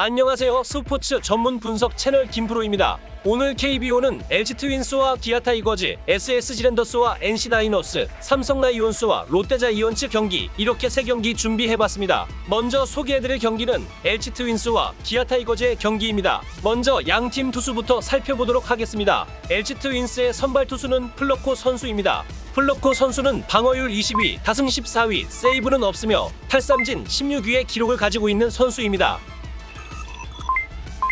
안녕하세요. 스포츠 전문 분석 채널 김프로입니다. 오늘 KBO는 LG 트윈스와 기아 타이거즈, SSG 랜더스와 NC 다이노스, 삼성 라이온스와 롯데 자이언츠 경기 이렇게 세 경기 준비해봤습니다. 먼저 소개해드릴 경기는 LG 트윈스와 기아 타이거즈의 경기입니다. 먼저 양 팀 투수부터 살펴보도록 하겠습니다. LG 트윈스의 선발 투수는 플러코 선수입니다. 플러코 선수는 방어율 20위, 다승 14위, 세이브는 없으며 탈삼진 16위의 기록을 가지고 있는 선수입니다.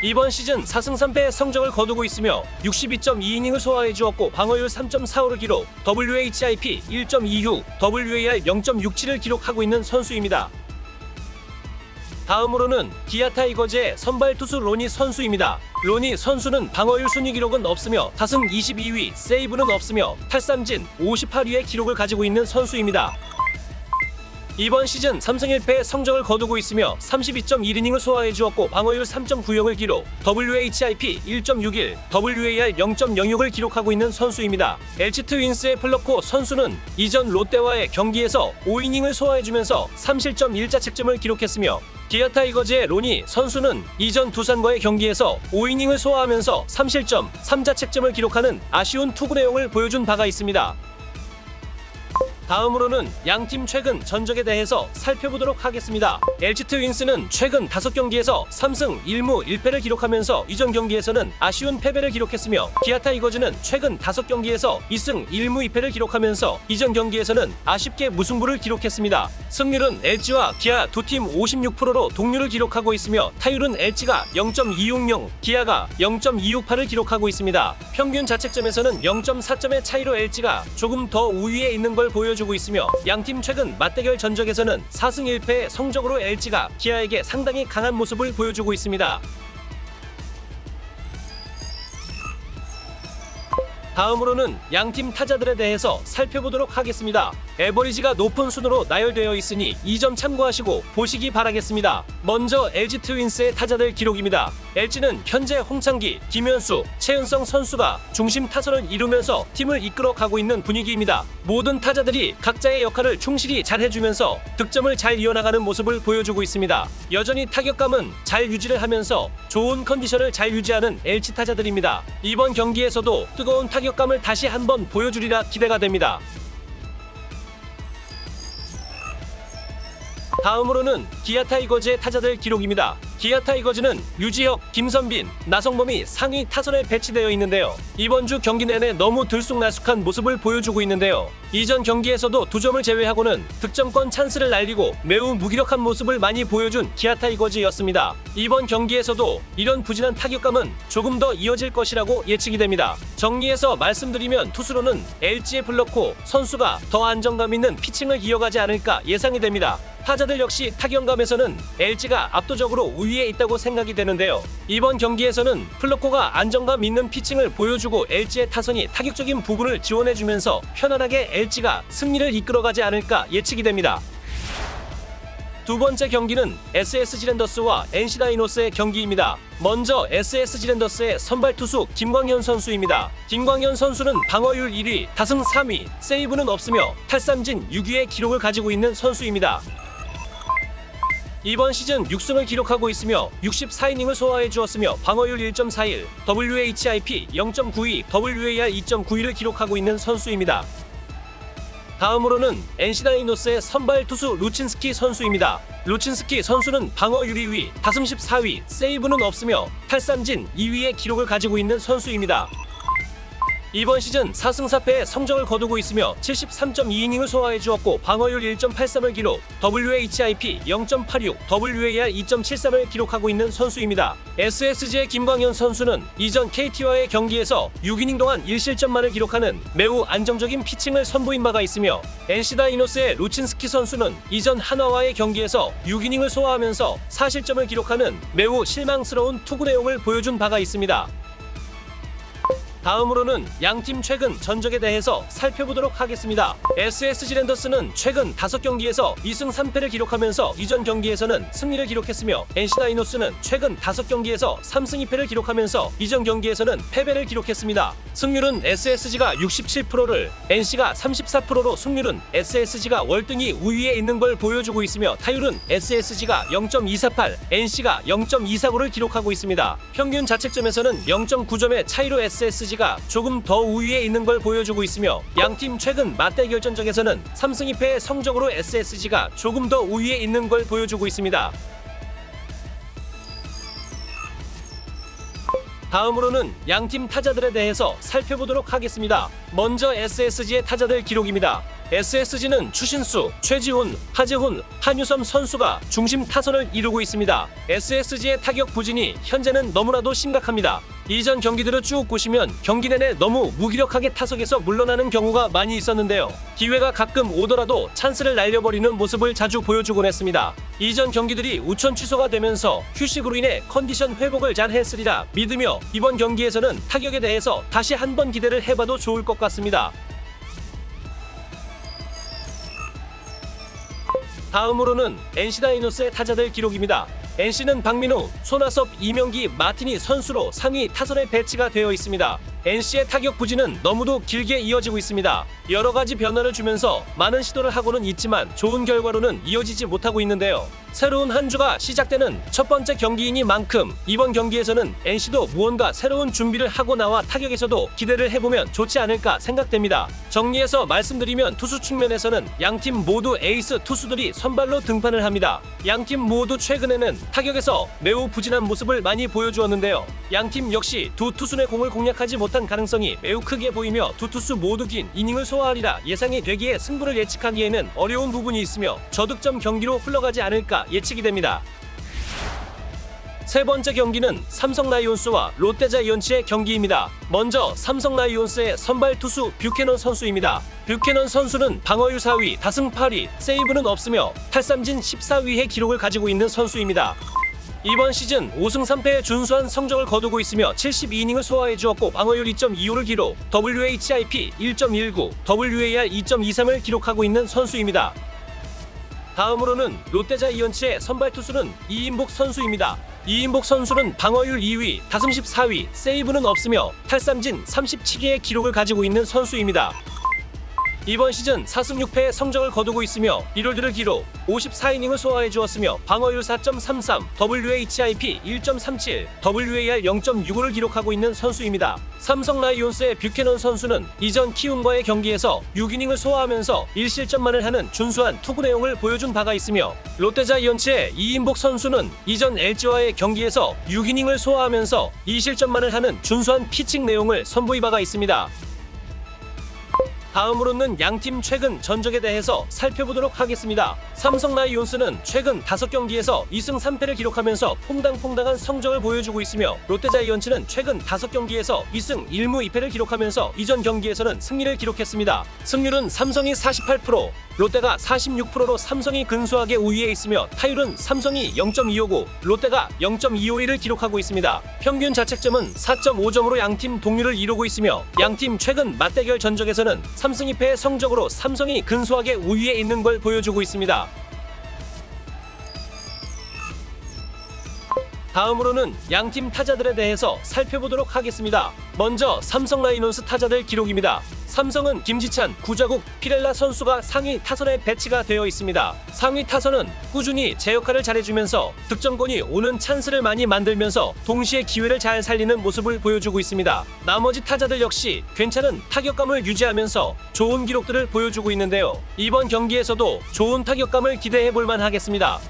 이번 시즌 4승 3패의 성적을 거두고 있으며 62.2이닝을 소화해 주었고 방어율 3.45를 기록, WHIP 1.26, WAR 0.67을 기록하고 있는 선수입니다. 다음으로는 기아 타이거즈의 선발 투수 로니 선수입니다. 로니 선수는 방어율 순위 기록은 없으며 타승 22위, 세이브는 없으며 탈삼진 58위의 기록을 가지고 있는 선수입니다. 이번 시즌 3승 1패의 성적을 거두고 있으며 32.1이닝을 소화해 주었고 방어율 3.90을 기록, WHIP 1.61, WAR 0.06을 기록하고 있는 선수입니다. LG 트윈스의 플러코 선수는 이전 롯데와의 경기에서 5이닝을 소화해 주면서 3실점 1자책점을 기록했으며 기아 타이거즈의 로니 선수는 이전 두산과의 경기에서 5이닝을 소화하면서 3실점 3자책점을 기록하는 아쉬운 투구 내용을 보여준 바가 있습니다. 다음으로는 양팀 최근 전적에 대해서 살펴보도록 하겠습니다. LG 트윈스는 최근 5경기에서 3승 1무 1패를 기록하면서 이전 경기에서는 아쉬운 패배를 기록했으며 기아 타 이거즈는 최근 5경기에서 2승 1무 2패를 기록하면서 이전 경기에서는 아쉽게 무승부를 기록했습니다. 승률은 LG와 기아 두 팀 56%로 동률을 기록하고 있으며 타율은 LG가 0.260, 기아가 0.268을 기록하고 있습니다. 평균 자책점에서는 0.4점의 차이로 LG가 조금 더 우위에 있는 걸 보여 주고 있으며 양팀 최근 맞대결 전적에서는 4승 1패의 성적으로 LG가 기아에게 상당히 강한 모습을 보여주고 있습니다. 다음으로는 양팀 타자들에 대해서 살펴보도록 하겠습니다. 에버리지가 높은 순으로 나열되어 있으니 이 점 참고하시고 보시기 바라겠습니다. 먼저 LG 트윈스의 타자들 기록입니다. LG는 현재 홍창기, 김현수, 최은성 선수가 중심 타선을 이루면서 팀을 이끌어 가고 있는 분위기입니다. 모든 타자들이 각자의 역할을 충실히 잘 해주면서 득점을 잘 이어나가는 모습을 보여주고 있습니다. 여전히 타격감은 잘 유지를 하면서 좋은 컨디션을 잘 유지하는 LG 타자들입니다. 이번 경기에서도 뜨거운 타격 감을 다시 한번 보여주리라 기대가 됩니다. 다음으로는 기아 타이거즈의 타자들 기록입니다. 기아 타이거즈는 유지혁, 김선빈, 나성범이 상위 타선에 배치되어 있는데요. 이번 주 경기 내내 너무 들쑥날쑥한 모습을 보여주고 있는데요. 이전 경기에서도 두 점을 제외하고는 득점권 찬스를 날리고 매우 무기력한 모습을 많이 보여준 기아 타이거즈였습니다. 이번 경기에서도 이런 부진한 타격감은 조금 더 이어질 것이라고 예측이 됩니다. 정리해서 말씀드리면 투수로는 LG의 블러코 선수가 더 안정감 있는 피칭을 이어가지 않을까 예상이 됩니다. 타자들 역시 타격감에서는 LG가 압도적으로 우위 에 있다고 생각이 되는데요. 이번 경기에서는 플로코가 안정감 있는 피칭을 보여주고 LG의 타선이 타격적인 부분을 지원해주면서 편안하게 LG가 승리를 이끌어가지 않을까 예측이 됩니다. 두 번째 경기는 SSG 랜더스와 NC 다이노스의 경기입니다. 먼저 SSG 랜더스의 선발 투수 김광현 선수입니다. 김광현 선수는 방어율 1위, 다승 3위, 세이브는 없으며 탈삼진 6위의 기록을 가지고 있는 선수입니다. 이번 시즌 6승을 기록하고 있으며 64이닝을 소화해 주었으며 방어율 1.41, WHIP 0.92, WAR 2.92를 기록하고 있는 선수입니다. 다음으로는 NC 다이노스의 선발 투수 루친스키 선수입니다. 루친스키 선수는 방어율 2위, 다승 14위, 세이브는 없으며 탈삼진 2위의 기록을 가지고 있는 선수입니다. 이번 시즌 4승 4패의 성적을 거두고 있으며 73.2이닝을 소화해 주었고 방어율 1.83을 기록, WHIP 0.86, WAR 2.73을 기록하고 있는 선수입니다. SSG의 김광현 선수는 이전 KT와의 경기에서 6이닝 동안 1실점만을 기록하는 매우 안정적인 피칭을 선보인 바가 있으며 NC 다이노스의 루친스키 선수는 이전 한화와의 경기에서 6이닝을 소화하면서 4실점을 기록하는 매우 실망스러운 투구 내용을 보여준 바가 있습니다. 다음으로는 양팀 최근 전적에 대해서 살펴보도록 하겠습니다. SSG 랜더스는 최근 5경기에서 2승 3패를 기록하면서 이전 경기에서는 승리를 기록했으며 NC 다이노스는 최근 5경기에서 3승 2패를 기록하면서 이전 경기에서는 패배를 기록했습니다. 승률은 SSG가 67%를 NC가 34%로 승률은 SSG가 월등히 우위에 있는 걸 보여주고 있으며 타율은 SSG가 0.248, NC가 0.249를 기록하고 있습니다. 평균 자책점에서는 0.9점의 차이로 SSG가 조금 더 우위에 있는 걸 보여주고 있으며 양팀 최근 맞대 결전적에서는 3승 2패의 성적으로 SSG가 조금 더 우위에 있는 걸 보여주고 있습니다. 다음으로는 양팀 타자들에 대해서 살펴보도록 하겠습니다. 먼저 SSG의 타자들 기록입니다. SSG는 추신수, 최지훈, 하재훈, 한유섬 선수가 중심 타선을 이루고 있습니다. SSG의 타격 부진이 현재는 너무나도 심각합니다. 이전 경기들을 쭉 보시면 경기 내내 너무 무기력하게 타석에서 물러나는 경우가 많이 있었는데요. 기회가 가끔 오더라도 찬스를 날려버리는 모습을 자주 보여주곤 했습니다. 이전 경기들이 우천 취소가 되면서 휴식으로 인해 컨디션 회복을 잘 했으리라 믿으며 이번 경기에서는 타격에 대해서 다시 한번 기대를 해봐도 좋을 것 같습니다. 다음으로는 NC 다이노스의 타자들 기록입니다. NC는 박민호, 손아섭, 이명기, 마티니 선수로 상위 타선에 배치가 되어 있습니다. NC의 타격 부진은 너무도 길게 이어지고 있습니다. 여러 가지 변화를 주면서 많은 시도를 하고는 있지만 좋은 결과로는 이어지지 못하고 있는데요. 새로운 한 주가 시작되는 첫 번째 경기이니만큼 이번 경기에서는 NC도 무언가 새로운 준비를 하고 나와 타격에서도 기대를 해보면 좋지 않을까 생각됩니다. 정리해서 말씀드리면 투수 측면에서는 양팀 모두 에이스 투수들이 선발로 등판을 합니다. 양팀 모두 최근에는 타격에서 매우 부진한 모습을 많이 보여주었는데요. 양팀 역시 두 투수의 공을 공략하지 못한 가능성이 매우 크게 보이며 두 투수 모두 긴 이닝을 소화하리라 예상이 되기에 승부를 예측하기에는 어려운 부분이 있으며 저득점 경기로 흘러가지 않을까 예측이 됩니다. 세 번째 경기는 삼성 라이온스와 롯데 자이언츠의 경기입니다. 먼저 삼성 라이온스의 선발 투수 뷰캐넌 선수입니다. 뷰캐넌 선수는 방어율 4위, 다승 8위, 세이브는 없으며 탈삼진 14위의 기록을 가지고 있는 선수입니다. 이번 시즌 5승 3패의 준수한 성적을 거두고 있으며 72이닝을 소화해 주었고 방어율 2.25를 기록, WHIP 1.19, WAR 2.23을 기록하고 있는 선수입니다. 다음으로는 롯데자이언츠의 선발 투수는 이인복 선수입니다. 이인복 선수는 방어율 2위, 다승 14위, 세이브는 없으며 탈삼진 37개의 기록을 가지고 있는 선수입니다. 이번 시즌 4승 6패의 성적을 거두고 있으며 1홀드를 기록 54이닝을 소화해 주었으며 방어율 4.33, WHIP 1.37, WAR 0.65를 기록하고 있는 선수입니다. 삼성 라이온스의 뷰캐넌 선수는 이전 키움과의 경기에서 6이닝을 소화하면서 1실점만을 하는 준수한 투구 내용을 보여준 바가 있으며 롯데 자이언츠의 이인복 선수는 이전 LG와의 경기에서 6이닝을 소화하면서 2실점만을 하는 준수한 피칭 내용을 선보이 바가 있습니다. 다음으로는 양팀 최근 전적에 대해서 살펴보도록 하겠습니다. 삼성 라이온스는 최근 5경기에서 2승 3패를 기록하면서 퐁당퐁당한 성적을 보여주고 있으며 롯데자이언츠는 최근 5경기에서 2승 1무 2패를 기록하면서 이전 경기에서는 승리를 기록했습니다. 승률은 삼성이 48%, 롯데가 46%로 삼성이 근소하게 우위에 있으며 타율은 삼성이 0.259, 롯데가 0.251을 기록하고 있습니다. 평균 자책점은 4.5점으로 양팀 동률을 이루고 있으며 양팀 최근 맞대결 전적에서는 3승 2패의 성적으로 삼성이 근소하게 우위에 있는 걸 보여주고 있습니다. 다음으로는 양팀 타자들에 대해서 살펴보도록 하겠습니다. 먼저 삼성 라이논스 타자들 기록입니다. 삼성은 김지찬, 구자국, 피렐라 선수가 상위 타선에 배치가 되어 있습니다. 상위 타선은 꾸준히 제 역할을 잘해주면서 득점권이 오는 찬스를 많이 만들면서 동시에 기회를 잘 살리는 모습을 보여주고 있습니다. 나머지 타자들 역시 괜찮은 타격감을 유지하면서 좋은 기록들을 보여주고 있는데요. 이번 경기에서도 좋은 타격감을 기대해 볼 만 하겠습니다.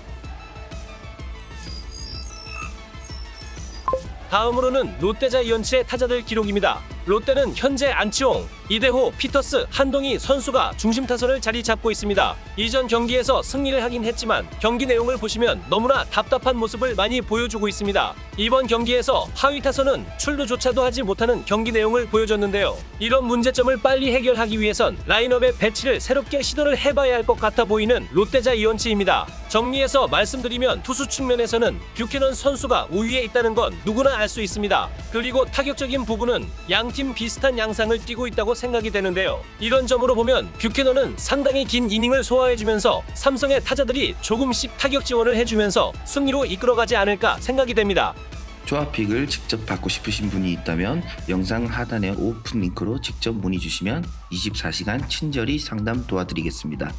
다음으로는 롯데자이언츠의 타자들 기록입니다. 롯데는 현재 안치홍, 이대호, 피터스, 한동희 선수가 중심 타선을 자리 잡고 있습니다. 이전 경기에서 승리를 하긴 했지만 경기 내용을 보시면 너무나 답답한 모습을 많이 보여주고 있습니다. 이번 경기에서 하위 타선은 출루조차도 하지 못하는 경기 내용을 보여줬는데요. 이런 문제점을 빨리 해결하기 위해선 라인업의 배치를 새롭게 시도를 해봐야 할 것 같아 보이는 롯데자이언츠입니다. 정리해서 말씀드리면 투수 측면에서는 뷰캐넌 선수가 우위에 있다는 건 누구나 알 수 있습니다. 그리고 타격적인 부분은 양 상대팀 비슷한 양상을 띠고 있다고 생각이 되는데요. 이런 점으로 보면 뷰캐너는 상당히 긴 이닝을 소화해주면서 삼성의 타자들이 조금씩 타격 지원을 해주면서 승리로 이끌어가지 않을까 생각이 됩니다. 조합픽을 직접 받고 싶으신 분이 있다면 영상 하단의 오픈 링크로 직접 문의 주시면 24시간 친절히 상담 도와드리겠습니다.